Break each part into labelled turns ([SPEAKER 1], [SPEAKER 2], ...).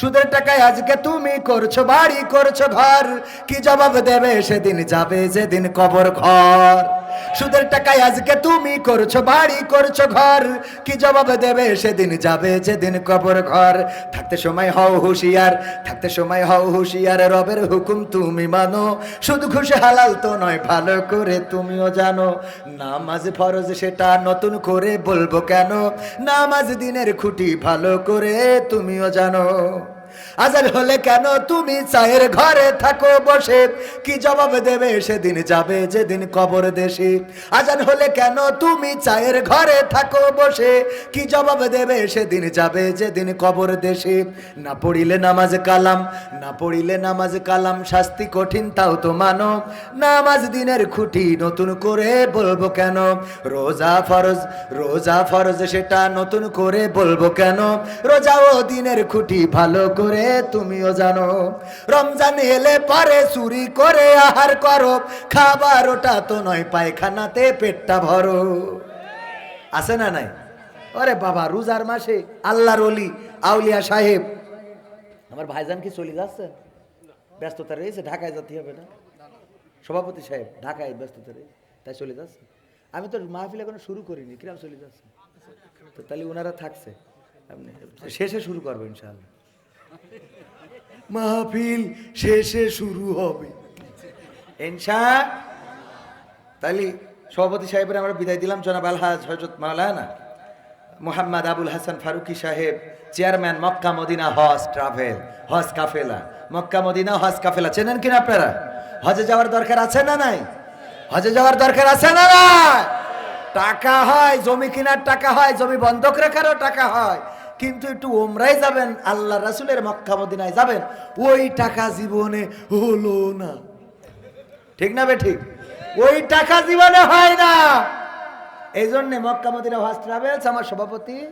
[SPEAKER 1] সুদের টাকায় আজকে তুমি করছ, বাড়ি করছ, ঘর। কি জবাব দেবে সেদিন? যাবে যেদিন কবর ঘর। সুদের টাকায় আজকে তুমি করছ, বাড়ি করছ ঘর। কি জবাব দেবে? সেদিন যাবে, যেদিন কবর ঘর। থাকতে সময় হও হুঁশিয়ার, থাকতে সময় হও হুঁশিয়ার, রবের হুকুম তুমি মানো। শুধু খুশি হালাল তো নয়, ভালো করে তুমিও জানো। নামাজ ফরজ সেটা নতুন করে বলব কেন? নামাজ দিনের খুঁটি ভালো করে তুমিও জানো। আজার হলে কেন তুমি চায়ের ঘরে থাকো বসে? কি জবাব দেবে সেদিন যাবে যেদিন কবর দেশে? আজান হলে কেন তুমি চায়ের ঘরে থাকো বসে? কি জবাব দেবে সেদিন যাবে যেদিন কবর দেশে? না পড়িলে নামাজ কালাম, না পড়িলে নামাজ কালাম, শাস্তি কঠিন তাও তো মানো। নামাজ দিনের খুঁটি নতুন করে বলব কেন? রোজা ফরজ রোজা ফরজ সেটা নতুন করে বলব কেন? রোজা ও দিনের খুঁটি ভালো করে তুমিও জানো, রমজান এলে পরে চুরি করে আহার করো, খাবার ওটা তো নয়, পায়খানাতে পেটটা ভরো। আছে না নাই? আরে বাবা, রোজার মাসে আল্লাহর অলি আউলিয়া সাহেব। আমার ভাইজান কি চলে যাচ্ছে? ব্যস্ততা রয়েছে, ঢাকায় যেতে হবে না? সভাপতি সাহেব, ঢাকায় ব্যস্ততা রয়েছে, তাই চলে যাচ্ছে। আমি তো মাহফিল এখনও শুরু করিনি, কিরাম চলে যাচ্ছে? তাহলে ওনারা থাকছে। শেষে শুরু করব ইনশাআল্লাহ। মাহফিল শেষে শুরু হবে। ইনশা, তাহলে সভাপতি সাহেবের আমরা বিদায় দিলাম, জনাব আলহাজ হজরত মাওলানা মোহাম্মদ আবুল হাসান ফারুকি সাহেব, চেয়ারম্যান মক্কা মদিনা হজ ট্রাভেল, হজ কাফেলা। মক্কা মদিনা হজ কাফেলা, চেনেন কিনা আপনারা? হজে যাওয়ার দরকার আছে না নাই? হজে যাওয়ার দরকার আছে না নাই? টাকা হয়, জমি কেনার টাকা হয়, জমি বন্ধক রাখারও টাকা হয়। কিন্তু একটু ওমরাই যাবেন আল্লাহ রাসুলের মক্কা মদিনায় যাবেন, ওই টাকা জীবনে হলো না। ঠিক না বে ঠিক? ওই টাকা জীবনে হয় না। এই জন্যে মক্কা মদিনা হজ ট্রাভেলস আমার সভাপতি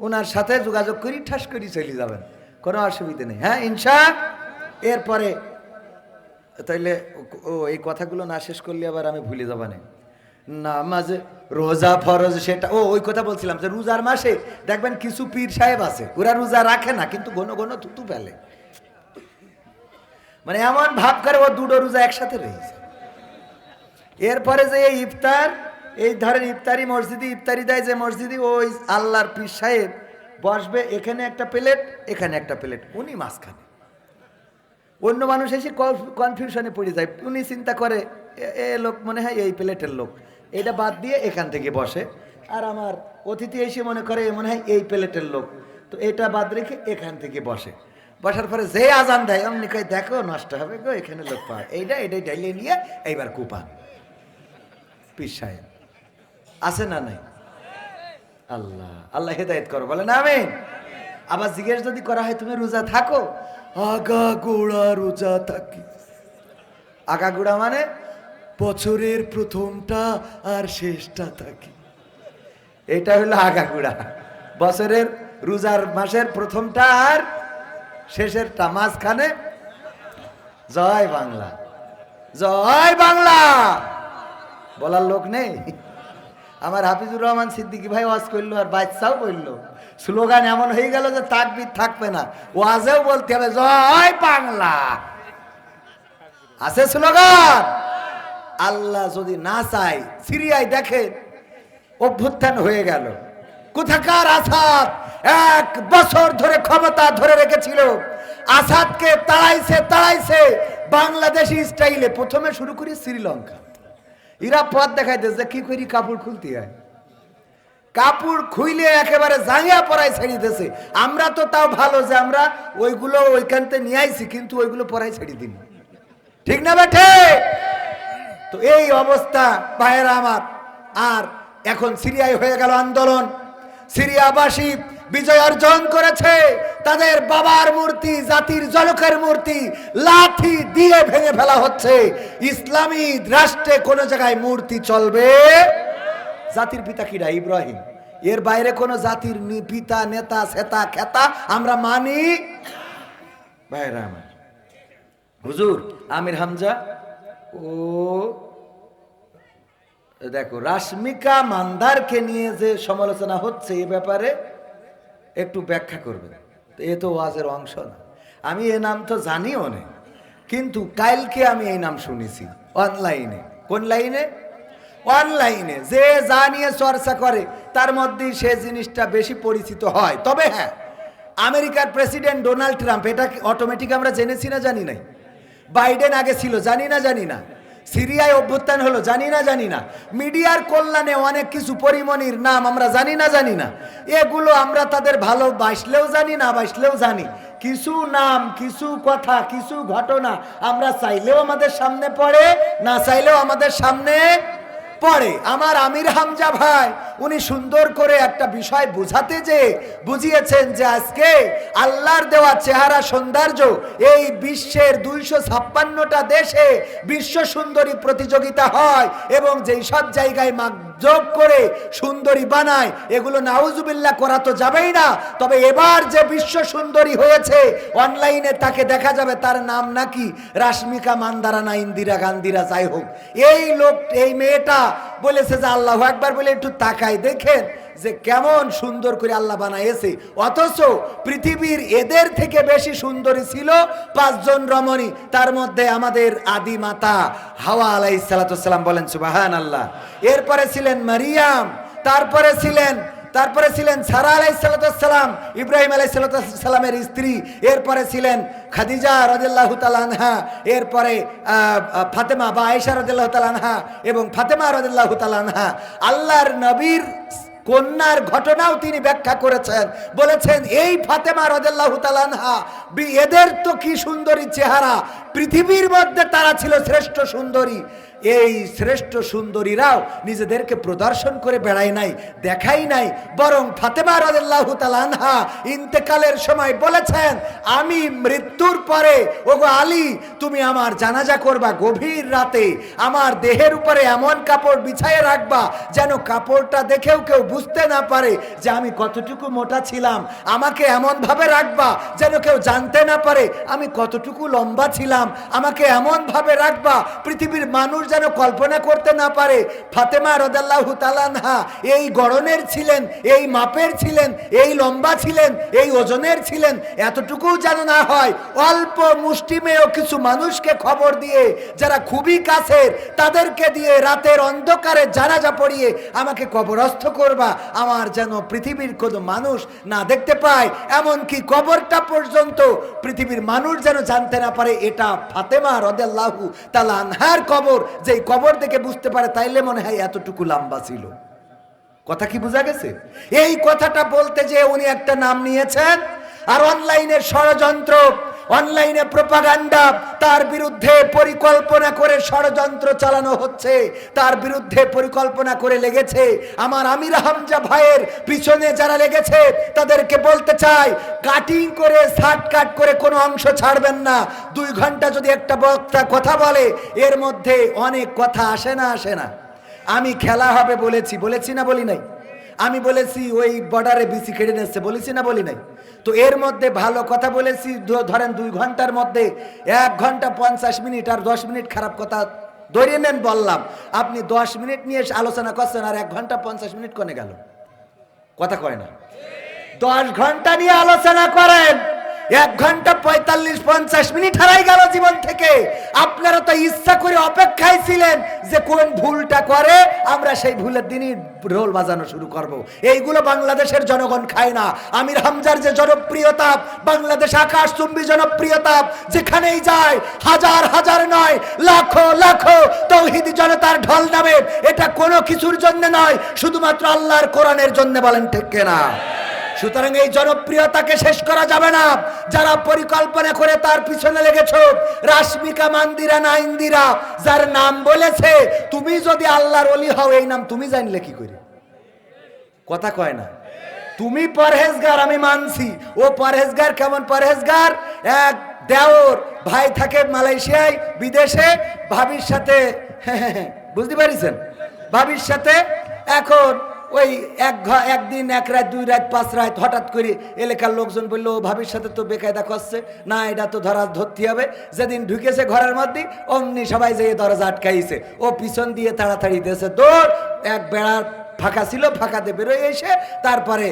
[SPEAKER 1] ওনার সাথে যোগাযোগ করি, ঠাস করি চলে যাবেন। কোনো অসুবিধা নেই। হ্যাঁ ইনশা, এরপরে তাইলে ও- এই কথাগুলো না শেষ করলে আবার আমি ভুলে যাবা না। নামাজ, রোজা, ফরজ, সেটা, ও, ওই কথা বলছিলাম যে রোজার মাসে দেখবেন কিছু পীর সাহেব আছে, ওরা রোজা রাখে না, কিন্তু ঘন ঘন থুতু ফেলে। মানে এমন ভাব করে ও দুটো রোজা একসাথে রয়েছে। এরপরে যে এই ইফতার, এই ধরেন ইফতারি মসজিদে, ইফতারি দেয় যে মসজিদে ওই আল্লাহর পীর সাহেব বসবে, এখানে একটা প্লেট, এখানে একটা প্লেট, উনি মাঝখানে। অন্য মানুষ এসে কনফিউশনে পড়ে যায়, উনি চিন্তা করে এ- লোক মনে হয় এই প্লেটের লোক। এটা বাদ দিয়ে এখান থেকে বসে। আর আমার অতিথি এসে মনে করে মনে হয় এই প্লেটের লোক। তো এটা বাদ রেখে এখান থেকে বসে। বসার পরে যে আজান দেয়, অমনি কয়, দেখো, নষ্ট হবে গো, এখানে লোক পায় এইটা এটাই ডাইলে নিয়ে এইবার কুপান সাহেব, আছে না নাই? আল্লাহ আল্লাহ হেদায়ত করো বলে না আমি আবার জিজ্ঞেস যদি করা হয়, তুমি রোজা থাকো? আগা গোড়া রোজা থাকি। আগা গোড়া মানে বছরের প্রথমটা আর শেষটা থাকে। এটা হলো আগা গোড়া বছরের রোজার মাসের প্রথমটা আর শেষেরটা মাঝখানে জয় বাংলা। জয় বাংলা! বলার লোক নেই। আমার হাফিজুর রহমান সিদ্দিকী ভাই ওয়াজ করল আর বাচ্চাও বলল। স্লোগান এমন হয়ে গেল যে তাকবির থাকবে না। ওয়াজেও বলতে হবে, জয় বাংলা! আছে স্লোগান? আল্লাহ যদি না চায়, সিরিয়ায় দেখে অভ্যুত্থান হয়ে গেল। কোথাকার আসাদ? এক বছর ধরে ক্ষমতা ধরে রেখেছিল। আসাদকে তাড়াইছে তাড়াইছে। বাংলাদেশি স্টাইলে প্রথমে শুরু করি শ্রীলঙ্কা। এরা পথ দেখাইতে যে কি করি কাপড় খুলতে হয়। কাপড় খুইলে একেবারে জাঙ্গিয়া পরাই ছেড়ে দিতেছে। আমরা তো তাও ভালো যে আমরা ওইগুলো ওইখানতে নিয়ে আইছি, কিন্তু ওইগুলো পরাই ছেড়ে দিন ঠিক না বেঠে? তো এই অবস্থা ভাইয়েরা আমার। আর এখন সিরিয়ায় হয়ে গেল আন্দোলন। সিরিয়াবাসী বিজয় অর্জন করেছে। তাদের বাবার মূর্তি, জাতির জনকের মূর্তি লাঠি দিয়ে ভেঙে ফেলা হচ্ছে। ইসলামী রাষ্ট্রে কোন জায়গায় মূর্তি চলবে? জাতির পিতা কিরা ইব্রাহিম। এর বাইরে কোন জাতির পিতা, নেতা, সেতা, খেতা আমরা মানি? ভাইরা আমার। হুজুর, আমির হামজা ও। দেখো, রাশ্মিকা মান্দারকে নিয়ে যে সমালোচনা হচ্ছে এ ব্যাপারে একটু ব্যাখ্যা করবে তো এ তো ওয়াজের অংশ না। আমি এ নাম তো জানিও না, কিন্তু কালকে আমি এই নাম শুনেছি, অনলাইনে। কোন লাইনে? অনলাইনে। যে যা নিয়ে চর্চা করে, তার মধ্যেই সে জিনিসটা বেশি পরিচিত হয়। তবে হ্যাঁ আমেরিকার প্রেসিডেন্ট ডোনাল্ড ট্রাম্প, এটা অটোমেটিক আমরা জেনেছি না জানি নাই? বাইডেন আগে ছিল, জানি না জানি না। সিরিয়ায় অভ্যুত্থান হলো, জানি না জানি না। মিডিয়ার কল্যাণে অনেক কিছু পরিমণির নাম আমরা জানি না জানি না। এগুলো আমরা তাদের ভালো বাসলেও জানি, না বাসলেও জানি। কিছু নাম, কিছু কথা, কিছু ঘটনা আমরা চাইলেও আমাদের সামনে পড়ে, না চাইলেও আমাদের সামনে পড়ে আমার আমির হামজা ভাই, উনি সুন্দর করে একটা বিষয় বুঝাতে যে বুঝিয়েছেন যে আজকে আল্লাহর দেওয়া চেহারা সৌন্দর্য এই বিশ্বের দুইশো ছাপ্পান্নটা দেশে বিশ্ব সুন্দরী প্রতিযোগিতা হয় এবং যেই সব জায়গায় যোগ করে সুন্দরী বানায়, এগুলো নাউজুবিল্লা করা তো যাবেই না। তবে এবার যে বিশ্ব সুন্দরী হয়েছে, অনলাইনে তাকে দেখা যাবে, তার নাম নাকি রাশ্মিকা, মান্দারা না ইন্দিরা গান্ধীরা, যাই হোক। এই লোক, এই মেয়েটা বলেছে যে আল্লাহ একবার বলে একটু তাকায় দেখেন। যে কেমন সুন্দর করে আল্লাহ বানাইছে। অথচ পৃথিবীর এদের থেকে বেশি সুন্দরী ছিল পাঁচজন রমণী, তার মধ্যে আমাদের আদি মাতা হাওয়া আলাই সালাতাম বলেন সুবাহান আল্লাহ এরপরে ছিলেন মারিয়াম, তারপরে ছিলেন তারপরে ছিলেন সারা আলাই সালাতাম ইব্রাহিম আলাই সালামের স্ত্রী। এরপরে ছিলেন খাদিজা রাজিল্লাহ তালানহা এরপরে ফাতেমা বা আয়েশা রাজিল্লাহ তালানহা এবং ফাতেমা রাজিল্লাহ তালানহা আল্লাহর নবীর কন্যার ঘটনাও তিনি ব্যাখ্যা করেছেন। বলেছেন, এই ফাতেমা রদেল্লাহ তালানহা এদের তো কি সুন্দরী চেহারা? পৃথিবীর মধ্যে তারা ছিল শ্রেষ্ঠ সুন্দরী। এই শ্রেষ্ঠ সুন্দরীরাও নিজেদেরকে প্রদর্শন করে বেড়ায় নাই দেখাই নাই। বরং ফাতেমা রদেল্লাহ তালানহা ইন্তেকালের সময় বলেছেন, আমি মৃত্যুর পরে, ওগো আলী, তুমি আমার জানাজা করবা গভীর রাতে। আমার দেহের উপরে এমন কাপড় বিছাইয়ে রাখবা যেন কাপড়টা দেখেও কেউ বুঝতে না পারে যে আমি কতটুকু মোটা ছিলাম। আমাকে এমনভাবে রাখবা যেন কেউ জানতে না পারে, আমি কতটুকু লম্বা ছিলাম। আমাকে এমনভাবে রাখবা, পৃথিবীর মানুষ যেন কল্পনা করতে না পারে। ফাতেমা রদাল্লাহু তালানহা এই গড়নের ছিলেন, এই মাপের ছিলেন, এই লম্বা ছিলেন, এই ওজনের ছিলেন। এতটুকু যেন না হয়, অল্প মুষ্টিমেয় কিছু মানুষকে খবর দিয়ে, যারা খুবই কাছের, তাদেরকে দিয়ে রাতের অন্ধকারে জানাজা পড়িয়ে আমাকে কবরস্থ করবা। আমার যেন পৃথিবীর কোনো মানুষ না দেখতে পায়, এমনকি কবরটা পর্যন্ত পৃথিবীর মানুষ যেন জানতে না পারে, এটা ফাতেমা রদেল্লাহু তালা আনহার কবর। যেই কবর দেখে বুঝতে পারে তাইলে মনে হয় এতটুকু লম্বা ছিল। কথা কি বোঝা গেছে? এই কথাটা বলতে যে উনি একটা নাম নিয়েছেন, আর অনলাইনের ষড়যন্ত্র অনলাইনে প্রপাগান্ডা, তার বিরুদ্ধে পরিকল্পনা করে ষড়যন্ত্র চালানো হচ্ছে, তার বিরুদ্ধে পরিকল্পনা করে লেগেছে আমার আমির হামজা ভাইয়ের পিছনে যারা লেগেছে, তাদেরকে বলতে চাই, কাটিং করে শার্ট কাট করে কোনো অংশ ছাড়বেন না। দুই ঘণ্টা যদি একটা বক্তা কথা বলে, এর মধ্যে অনেক কথা আসে না আসে না। আমি খেলা হবে বলেছি বলেছি না বলি নাই। আমি বলেছি, ওই বর্ডারে বিসি খেড়ে নিচ্ছে বলেছি না, বলি নাই? তো এর মধ্যে ভালো কথা বলেছি ধরেন দুই ঘণ্টার মধ্যে এক ঘণ্টা পঞ্চাশ মিনিট আর দশ মিনিট খারাপ কথা ধরিয়ে নেন বললাম। আপনি দশ মিনিট নিয়ে আলোচনা করছেন আর এক ঘণ্টা পঞ্চাশ মিনিট কনে গেল? কথা কয় না। দশ ঘণ্টা নিয়ে আলোচনা করেন। এক ঘণ্টা পঁয়তাল্লিশ, পঞ্চাশ মিনিট হারাই গেল জীবন থেকে। আপনারা তো ইচ্ছা করে অপেক্ষায় ছিলেন যে কোন ভুলটা করে, আমরা সেই ভুলের দিনই রোল বাজানো শুরু করব। এইগুলো বাংলাদেশের জনগণ খায় না। আমির হামজার যে জনপ্রিয়তা, বাংলাদেশ আকাশ চুম্বি জনপ্রিয়তা, যেখানেই যায়, হাজার হাজার নয়, লাখো লাখো তৌহিদি জনতার ঢল নামে। এটা কোনো কিছুর জন্য নয়, শুধুমাত্র আল্লাহর কোরআনের জন্য বলেন ঠিক না সুতরাং এই জনপ্রিয়তাকে শেষ করা যাবে না। যারা পরিকল্পনা করে তার পিছনে লেগেছ, রাশ্মিকা মান্দিরা না ইন্দিরা, যার নাম বলেছে, তুমি যদি আল্লাহর অলি হও, এই নাম তুমি জানলে কি করে? কথা কয় না। তুমি পরহেজগার, আমি মানছি। ও পরহেজগার কেমন পরহেজগার? এক দেওর ভাই থাকে মালয়েশিয়ায়, বিদেশে, ভাবির সাথে, বুঝতে পারিছেন? ভাবির সাথে এখন ওই এক একদিন এক রাত দুই রাত পাঁচ রাত হঠাৎ করে এলাকার লোকজন বলল ভাবির সাথে তো বেকায়দা করছে। না এটা তো ধরা ধরতে হবে। যেদিন ঢুকেছে ঘরের মধ্যে অমনি সবাই যেয়ে দরজা আটকাইছে। ও পিছন দিয়ে তাড়াতাড়ি দিয়েছে দৌড় এক বেড়ার ফাঁকা ছিল ফাঁকাতে বেরোয় এসে তারপরে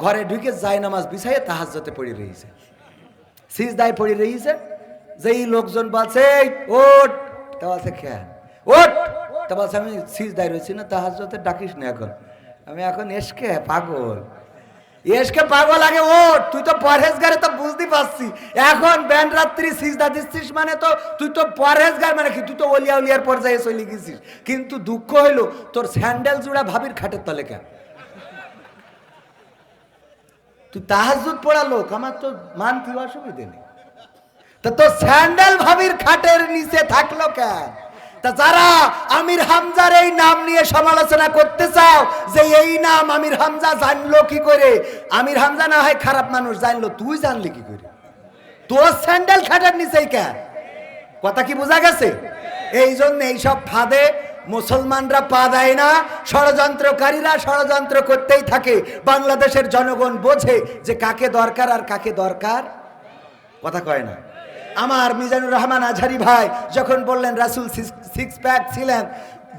[SPEAKER 1] ঘরে ঢুকে যায় নামাজ বিছাইয়ে তাহাজ্জতে পড়ে রয়েছে সিজদায় পড়ে রয়েছে যেই লোকজন বলছে "এই, ওঠ! তা বলছে খেয়াল ওঠ! তা বলছে আমি সিজদায় রয়েছি না তাহাজ্জতে ডাকিস না এখন। আমি এখন এসকে পাগল। এসকে পাগল আগে ওঠ, তুই তো পরহেজগারে তো বুঝতে পারছি। এখন ব্যান রাত্রি সিজদা দিচ্ছিস মানে তো, তুই তো পরহেজগার মানে কি? তুই তো অলিয়া উলিয়ার পর্যায়ে চলে গেছিস। কিন্তু দুঃখ হইল, তোর স্যান্ডেল জুড়া ভাবির খাটের তলে কেন? তুই তাহাজুদ পড়া লোক, আমার তো মানতে অসুবিধে নেই। তা তোর স্যান্ডেল ভাবির খাটের নিচে থাকল কেন? তা যারা আমির হামজার এই নাম নিয়ে সমালোচনা করতে চাও, যে এই নাম আমির হামজা জানলো কি করে? আমির হামজা না হয় খারাপ মানুষ, জানলো। তুই জানলি কি করে? তোর স্যান্ডেল খাটের নিচেই কেন কথা কি বোঝা গেছে? এই জন্য এইসব ফাঁদে মুসলমানরা পা দেয় না। ষড়যন্ত্রকারীরা ষড়যন্ত্র করতেই থাকে। বাংলাদেশের জনগণ বোঝে যে কাকে দরকার আর কাকে দরকার। কথা কয় না। আমার মিজানুর রহমান আঝারি ভাই যখন বললেন, রাসুল সিক্স প্যাক ছিলেন।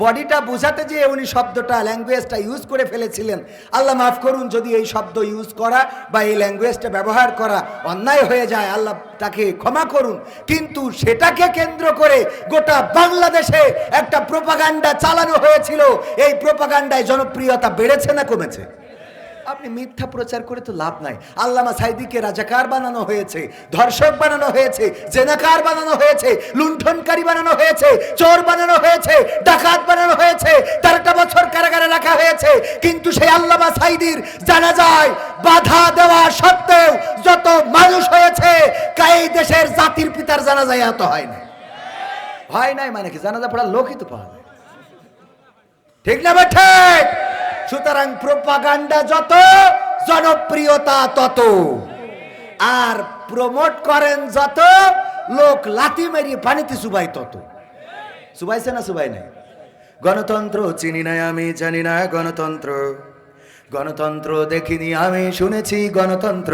[SPEAKER 1] বডিটা বোঝাতে যে উনি শব্দটা ল্যাঙ্গুয়েজটা ইউজ করে ফেলেছিলেন। আল্লাহ মাফ করুন, যদি এই শব্দ ইউজ করা বা এই ল্যাঙ্গুয়েজটা ব্যবহার করা অন্যায় হয়ে যায়, আল্লাহ তাকে ক্ষমা করুন। কিন্তু সেটাকে কেন্দ্র করে গোটা বাংলাদেশে একটা প্রোপাগান্ডা চালানো হয়েছিল। এই প্রোপাগান্ডায় জনপ্রিয়তা বেড়েছে না কমেছে? আপনি মিথ্যা প্রচার করে তো লাভ নাই। আল্লামা সাইদিকে রাজাকার বানানো হয়েছে, ধর্ষক বানানো হয়েছে, জেনাকার বানানো হয়েছে, লুণ্ঠনকারী বানানো হয়েছে, চোর বানানো হয়েছে, ডাকাত বানানো হয়েছে, তেরোটা বছর কারাগারে রাখা হয়েছে, কিন্তু সেই আল্লামা সাইদির জানা যায় বাধা দেওয়া সত্ত্বেও যত মানুষ হয়েছে এই দেশের জাতির পিতার জানা যায় এত হয় না হয় নাই মানে কি? জানাজা পড়ার লোকই তো পাওয়া যায়। ঠিক না বেঠে সুতরাং প্রোপাগান্ডা যত, জনপ্রিয়তা তত। আর প্রমোট করেন যত, লোক লাথি মেরিয়ে পানিতে সুবাই তত। সুবাইছে না সুবাই নাই? গণতন্ত্র চিনি না আমি, জানি না গণতন্ত্র। গণতন্ত্র দেখিনি আমি, শুনেছি গণতন্ত্র।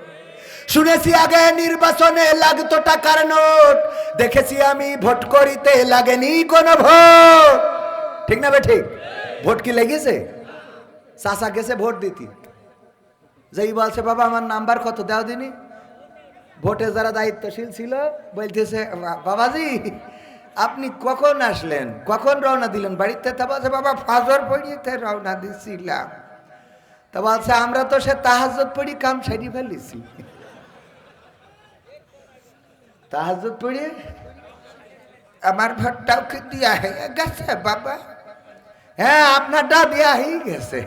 [SPEAKER 1] শুনেছি আগে নির্বাচনে লাগতো টাকার নোট। দেখেছি আমি ভোট করিতে লাগেনি কোনো ভোট। ঠিক না ঠিক? ভোট কি লেগেছে? চাষা গেছে ভোট দিতি। যেই বলছে, বাবা, আমার নাম্বার কত? দাও দিনি। ভোটে যারা দায়িত্বশীল ছিল, বলতেছে, বাবাজি, আপনি কখন আসলেন? কখন রওনা দিলেন? বাড়িতে? তা বলছে, বাবা, ফাজর পড়িয়েতে রওনা দিছিলাম। তা বলছে, আমরা তো সে তাহাজত পড়ি, কাম সারি ফেলেছি। তাহাজত পড়ে আমার ভোটটাও কি দিয়া হয়ে গেছে বাবা। হ্যাঁ আপনারটা দেয়া হয়ে গেছে।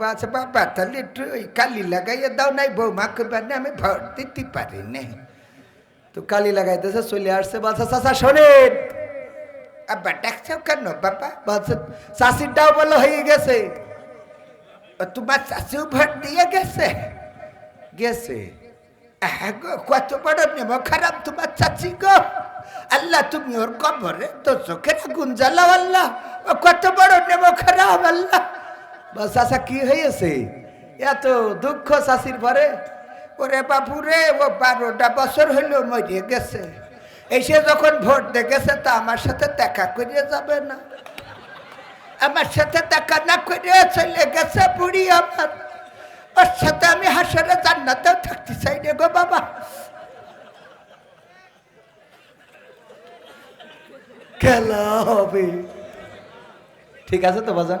[SPEAKER 1] বাস বাবা, তাহলে একটু ওই কালি লাগাইয়ে দাও, নাই বৌমাকে বানে আমি ভোট দিতে পারি না। তো কালি লাগাইতেছে, চলে আসছে, বলছে, চাচা, শোনেন। আব্বা ডাকছো কেন বাবা? বলছে চাষিরটাও বলো, হয়ে গেছে। তোমার চাষিও ভোট দিয়ে গেছে? গেছে। কত বড় নেব খারাপ তোমার চাচি গো। আল্লাহ, তুমি ওর কবরে তো চোখের আগুন জ্বালাও আল্লাহ। কত বড় নেব খারাপ আল্লাহ। বাস চাষা কি হয়েছে? এত দুঃখ চাষির পরে ওরে বাপু রে, ও বারোটা বছর হইল মরিয়ে গেছে। এসে যখন ভোট দেখেছে তা আমার সাথে দেখা করিয়ে যাবে না। আমার সাথে দেখা না করে চলে গেছে বুড়ি আমার। ওর সাথে আমি হাসরে জান্নাতেও থাকতে চাই রে গো বাবা। খেলা হবে। ঠিক আছে তো বাজান?